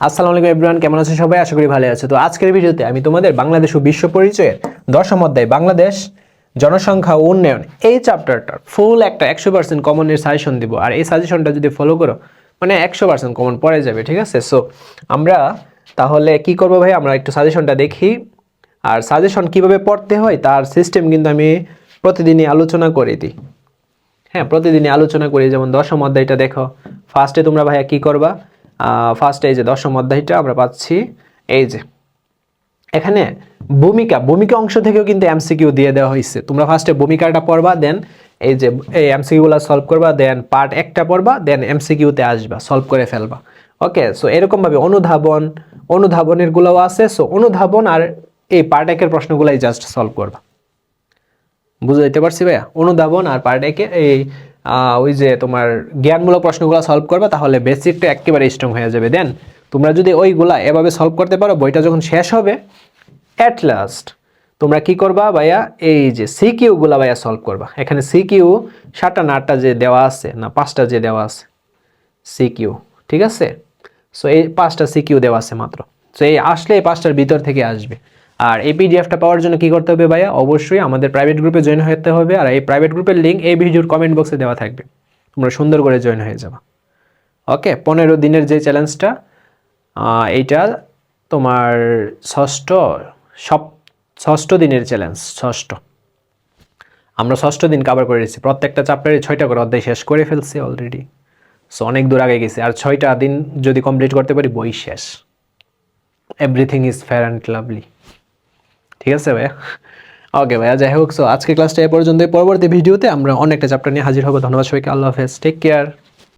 আসসালামু আলাইকুম এভরিওয়ান, কেমন আছে সবাই? আশা করি ভালো আছে। তো আজকের ভিডিওতে আমি তোমাদের বাংলাদেশ ও বিশ্ব পরিচয়ের দশম অধ্যায় বাংলাদেশ, জনসংখ্যা ও উন্নয়ন এই চ্যাপ্টারটার ফুল একটা একশো পার্সেন্ট কমনের সাজেশন দিব। আর এই সাজেশনটা যদি ফলো করো মানে একশো পার্সেন্ট কমন পড়ে যাবে, ঠিক আছে? সো আমরা তাহলে কি করব ভাই? আমরা একটু সাজেশনটা দেখি। আর সাজেশন কীভাবে পড়তে হয়, তার সিস্টেম কিন্তু আমি প্রতিদিনই আলোচনা করে দিই। হ্যাঁ প্রতিদিনই আলোচনা করি। যেমন দশম অধ্যায়টা দেখো। ফার্স্টে তোমরা ভাইয়া কি করবা? ফার্স্টে এই দশম অধ্যায়টা আমরা পাচ্ছি। এই যে, এখানে ভূমিকা ভূমিকা অংশ থেকেও কিন্তু এমসিকিউ দিয়ে দেওয়া হয়েছে। তোমরা ফার্স্টে ভূমিকাটা পড়বা দেন এই যে, এই এমসিকিউগুলো সলভ করবা দেন পার্ট একটা পড়বা দেন এমসিকিউতে আসবা সলভ করে ফেলবা। ওকে সো এরকমভাবে অনুধাবন, অনুধাবনের গুলোও আছে। সো অনুধাবন আর এই পার্ট একের প্রশ্নগুলাই জাস্ট সলভ করবা। বুঝাইতে পারছি ভাইয়া? অনুধাবন আর পার্ট একে, এই ওই যে তোমার জ্ঞানমূলক প্রশ্নগুলো সলভ করবে, তাহলে বেসিকটা একেবারে স্ট্রং হয়ে যাবে। দেন তোমরা যদি ওইগুলা এভাবে সলভ করতে পারো, বইটা যখন শেষ হবে অ্যাট লাস্ট তোমরা কি করবা ভাইয়া? এই যে সিকিউগুলা ভাইয়া সলভ করবা। এখানে সিকিউ সাতটা না আটটা যে দেওয়া আছে, না পাঁচটা যে দেওয়া আছে সিকিউ ঠিক আছে? সো এই পাঁচটা সিকিউ দেওয়া আছে মাত্র। সো এই আসলে এই পাঁচটার ভিতর থেকে আসবে। আর এই পিডিএফটা পাওয়ার জন্য কি করতে হবে ভাইয়া? অবশ্যই আমাদের প্রাইভেট গ্রুপে জয়েন হতে হবে আর এই প্রাইভেট গ্রুপের লিঙ্ক এই ভিডিওর কমেন্ট বক্সে দেওয়া থাকবে। তোমরা সুন্দর করে জয়েন হয়ে যাবা। ওকে পনেরো দিনের যে চ্যালেঞ্জটা এইটা তোমার ষষ্ঠ, সপ, ষষ্ঠ দিনের চ্যালেঞ্জ ষষ্ঠ। আমরা ষষ্ঠ দিন কাভার করে দিচ্ছি প্রত্যেকটা চ্যাপ্টারে ছয়টা করে অধ্যায় শেষ করে ফেলছি অলরেডি সো অনেক দূর আগে গেছি। আর ছয়টা দিন যদি কমপ্লিট করতে পারি, বই শেষ। Everything is fair and lovely ঠিক আছে ভাইয়া? ওকে ভাইয়া, যাই হোক সো আজকে ক্লাসটা এ পর্যন্ত পরবর্তী ভিডিওতে আমরা অনেকটা চ্যাপ্টার নিয়ে হাজির হব। ধন্যবাদ সবাইকে। আল্লাহ হাফেজ। Take care